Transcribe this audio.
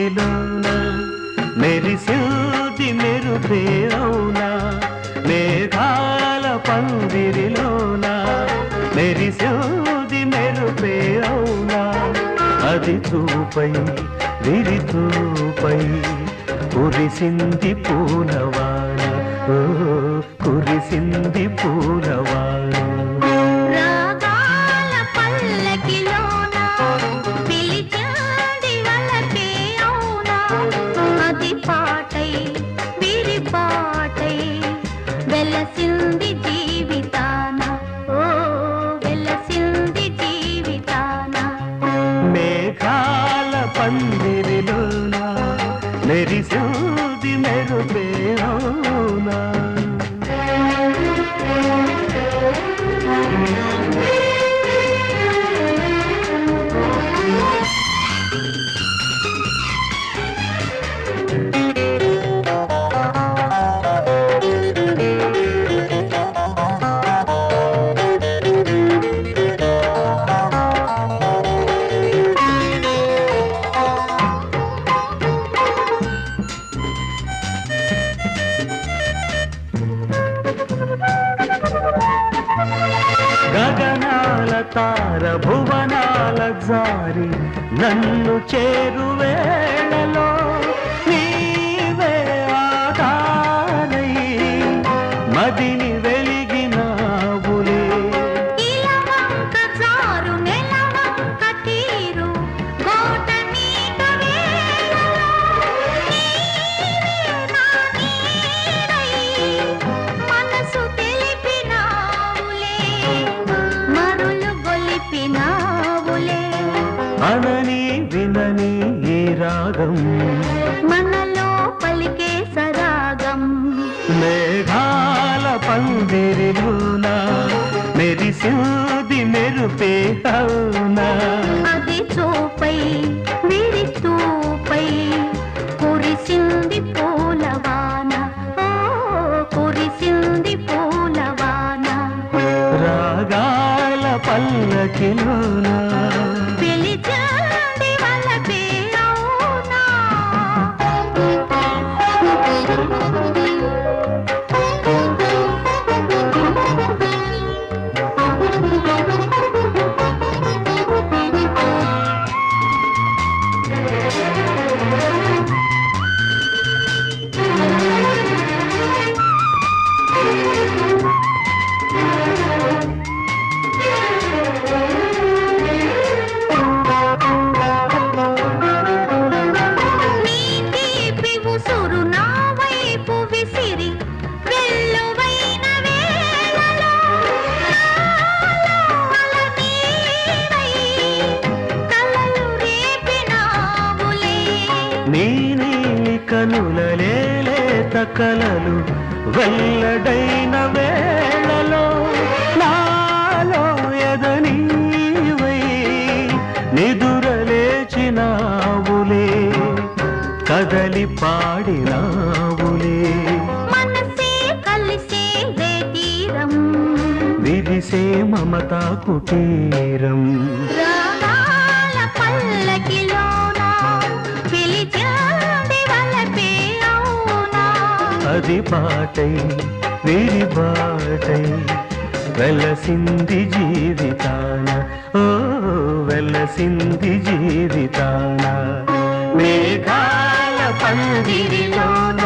మేఘాల పందిరిలోన మెరిసింది మెరుపే అవునా మేఘాల పందిరిలోన మెరిసింది మెరుపే అవునా అది చూపై విరి చూపై కురిసింది పూలవాన కురిసింది పూలవాన పాటై వెలసింది జీవితాన. ఓ వెలసింది జీవితాన. మేఘాల పందిరిలోన మెరిసూది మెరుపే గగనాల తార భువనాల జారి నన్ను చేరువేళలో నీవే ఆటానై మదిని అనని వినని ఈ రాగం? మనలో పలికే సరాగం. మేఘాల పందిరిలోన మెరిసింది మెరుపే అవునా అది చూపై విరి తూపై కురిసింది పూలవాన. ఓ కురిసింది పూలవాన. రాగాల పల్లకిలోన నీ నీలి కనులలేత కలలు వెల్లడైన వేళలో నాలో ఎదనీవై నిదురలేచినావులే కదలి పాడినావులే. విరిసే మమతా కుటీరం అది పాటై విరి బాటై వెలసింది జీవితాన. ఓ వెలసింది జీవితాన. మేఘాల పందిరిలోన